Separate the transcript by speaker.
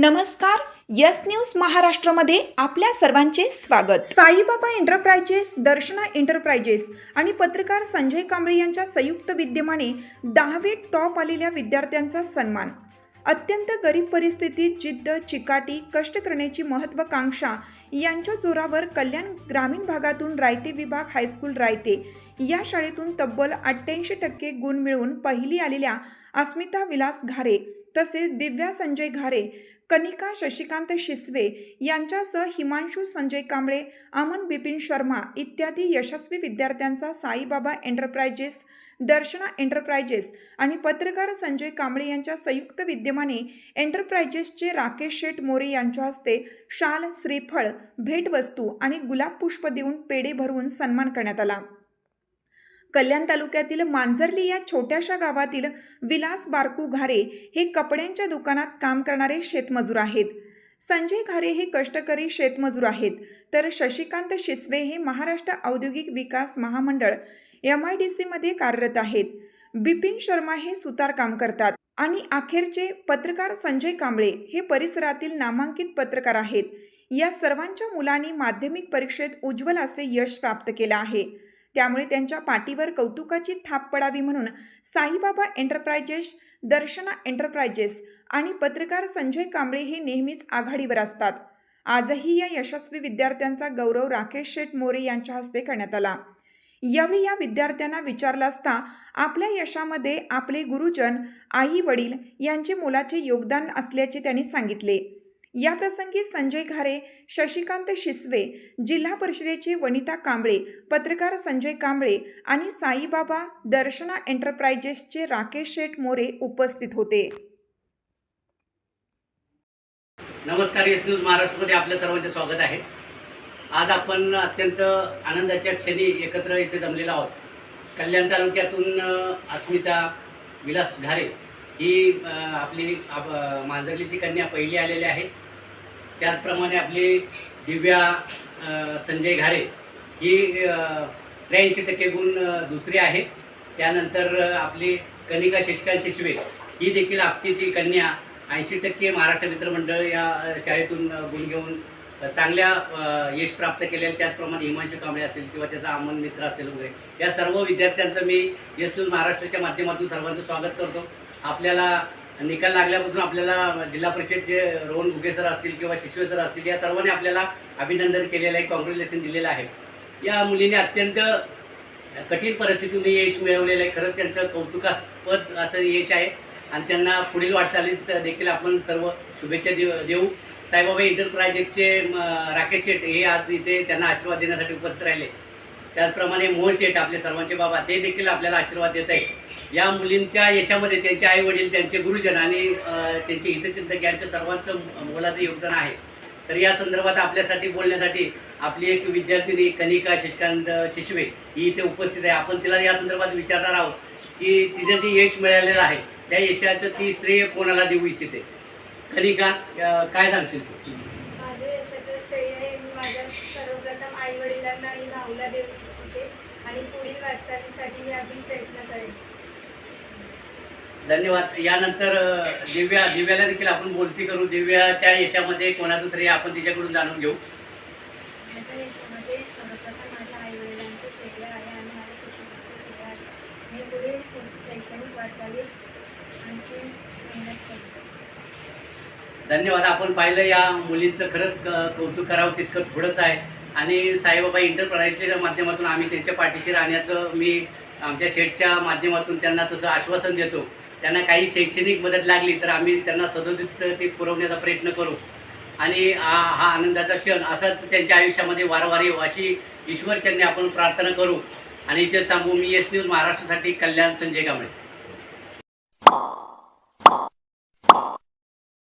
Speaker 1: नमस्कार yes news महाराष्ट्रामध्ये आपल्या सर्वांचे स्वागत. साईबाबा एंटरप्राइजेस दर्शना एंटरप्राइजेस आणि पत्रकार संजय कांबळे यांच्या संयुक्त विद्यमाने दहावी टॉप आलेल्या विद्यार्थ्यांचा सन्मान. अत्यंत गरीब परिस्थितीत जिद्द चिकाटी कष्ट करण्याची महत्त्वाकांक्षा यांच्या जोरावर कल्याण ग्रामीण भागातून रायते विभाग हायस्कूल रायते या शाळेतून तब्बल अठ्ठ्याऐंशी टक्के गुण मिळवून पहिली आलेल्या अस्मिता विलास घारे तसेच दिव्या संजय घारे कनिका शशिकांत शिसवे यांच्यासह हिमांशू संजय कांबळे अमन बिपिन शर्मा इत्यादी यशस्वी विद्यार्थ्यांचा साईबाबा एंटरप्राइजेस दर्शना एंटरप्राइजेस आणि पत्रकार संजय कांबळे यांच्या संयुक्त विद्यमाने एंटरप्राइजेसचे राकेश शेठ मोरे यांच्या हस्ते शाल श्रीफळ भेटवस्तू आणि गुलाब पुष्प देऊन पेढे भरवून सन्मान करण्यात आला. कल्याण तालुक्यातील मांजरली या छोट्याशा गावातील विलास बारकू घारे हे कपड्यांच्या दुकानात काम करणारे शेतमजूर आहेत. संजय घारे हे कष्टकरी शेतमजूर आहेत. तर शशिकांत शिसवे हे महाराष्ट्र औद्योगिक विकास महामंडळ एम आय डी सीमध्ये कार्यरत आहेत. बिपिन शर्मा हे सुतार काम करतात. आणि अखेरचे पत्रकार संजय कांबळे हे परिसरातील नामांकित पत्रकार आहेत. या सर्वांच्या मुलांनी माध्यमिक परीक्षेत उज्ज्वल असे यश प्राप्त केलं आहे. त्यामुळे त्यांच्या पाठीवर कौतुकाची थाप पडावी म्हणून साईबाबा एंटरप्राइजेस दर्शना एंटरप्रायजेस आणि पत्रकार संजय कांबळे हे नेहमीच आघाडीवर असतात. आजही या यशस्वी विद्यार्थ्यांचा गौरव राकेश शेठ मोरे यांच्या हस्ते करण्यात आला. यावेळी या विद्यार्थ्यांना विचारलं असता आपल्या यशामध्ये आपले गुरुजन आई वडील यांचे मोलाचे योगदान असल्याचे त्यांनी सांगितले. याप्रसंगी संजय घारे शशिकांत शिसवे जिल्हा परिषदेचे वनिता कांबळे पत्रकार संजय कांबळे आणि साईबाबा दर्शना एंटरप्राइजेसचे राकेश शेठ मोरे उपस्थित होते.
Speaker 2: नमस्कार एस न्यूज महाराष्ट्रमध्ये आपल्या सर्वांचे स्वागत आहे. आज आपण अत्यंत आनंदाच्या क्षणी एकत्र इथे जमलेलो आहोत. कल्याण तालुक्यातून अस्मिता विलास घारे ही आपली आप- मांजरलीची कन्या पहिली आलेली आहे. त्याचप्रमाणे आपली दिव्या संजय घारे ही त्र्याऐंशी टक्के गुण दुसरी आहे. त्यानंतर आपली कनिका शशिकांत शिशवे ही देखील आपलीची कन्या ऐंशी टक्के महाराष्ट्र मित्र मंडळ या शाळेतून गुण घेऊन चांगल्या यश प्राप्त केलेलं त्याचप्रमाणे हिमांशू कांबळे असेल किंवा त्याचा अमन मित्र असेल वगैरे. या सर्व विद्यार्थ्यांचं मी यशून महाराष्ट्राच्या माध्यमातून सर्वांचं स्वागत करतो. आपल्याला निकाल लागल्यापासून आपल्याला जिल्हा परिषद जे रोहन घुगे सर असतील किंवा शिशवे सर असतील या सर्वांनी आपल्याला अभिनंदन केलेलं आहे कॉंग्रॅच्युलेशन दिलेलं आहे. या मुलीने अत्यंत कठीण परिस्थितीतून यश मिळवलेलं आहे. खरंच त्यांचं कौतुकास्पद असं यश आहे. आणि त्यांना पुढील वाटचालीस देखील आपण सर्व शुभेच्छा देऊ देऊ. साईबाबा एंटरप्राइजेसचे राकेश शेठ हे आज इथे त्यांना आशीर्वाद देण्यासाठी उपस्थित राहिले. त्याचप्रमाणे मोहन शेठ आपले सर्वांचे बाबा ते देखील आपल्याला आशीर्वाद देत आहेत. या मुलींच्या यशामध्ये त्यांचे आई वडील त्यांचे गुरुजन आणि त्यांचे हितचिंतक यांचं सर्वांचं मोलाचं योगदान आहे. तर या संदर्भात आपल्यासाठी बोलण्यासाठी आपली एक विद्यार्थिनी कनिका शशिकांत शिशवे ही इथे उपस्थित आहे. आपण तिला या संदर्भात विचारणार आहोत की तिचं जे यश मिळालेलं आहे त्या यशाचं ती श्रेय कोणाला देऊ इच्छिते? कनिका काय सांगशील तू?
Speaker 3: श्रेय हे मी माझ्या सर्वप्रथम आई वडिलांना आणि भाऊला देऊ इच्छिते आणि पुढील वाटचालीसाठी मी अजून प्रयत्न करेन.
Speaker 2: धन्यवाद. यानंतर दिव्या दिव्याला देखील आपण बोलती करू. दिव्याच्या यशामध्ये कोणाचं श्रेय आपण तिच्याकडून जाणून घेऊ.
Speaker 3: माझ्या यशामध्ये सर्वप्रथम माझ्या आई वडिलांचे श्रेय आहे आणि माझ्या शिक्षकांचे श्रेय आहे. मी पुढील शै- शैक्षणिक वाटचालीत आणखी मेहनत करते
Speaker 2: धन्यवाद. आपण पाहिलं या मुलींचं खरंच क- कौतुक करावं तितकं थोडंच आहे. आणि साईबाबा इंटरप्राइजच्या माध्यमातून आम्ही त्यांच्या पाठीशी राहण्याचं मी आमच्या शेठच्या माध्यमातून त्यांना तसं आश्वासन देतो. त्यांना काही शैक्षणिक मदत लागली तर आम्ही त्यांना सदोदित ते पुरवण्याचा प्रयत्न करू. आणि हा हा आनंदाचा क्षण असाच त्यांच्या आयुष्यामध्ये वारंवार येऊ अशी ईश्वरचरणी आपण प्रार्थना करू. आणि इथेच थांबू मी एस न्यूज महाराष्ट्रासाठी कल्याण संजय कांबळे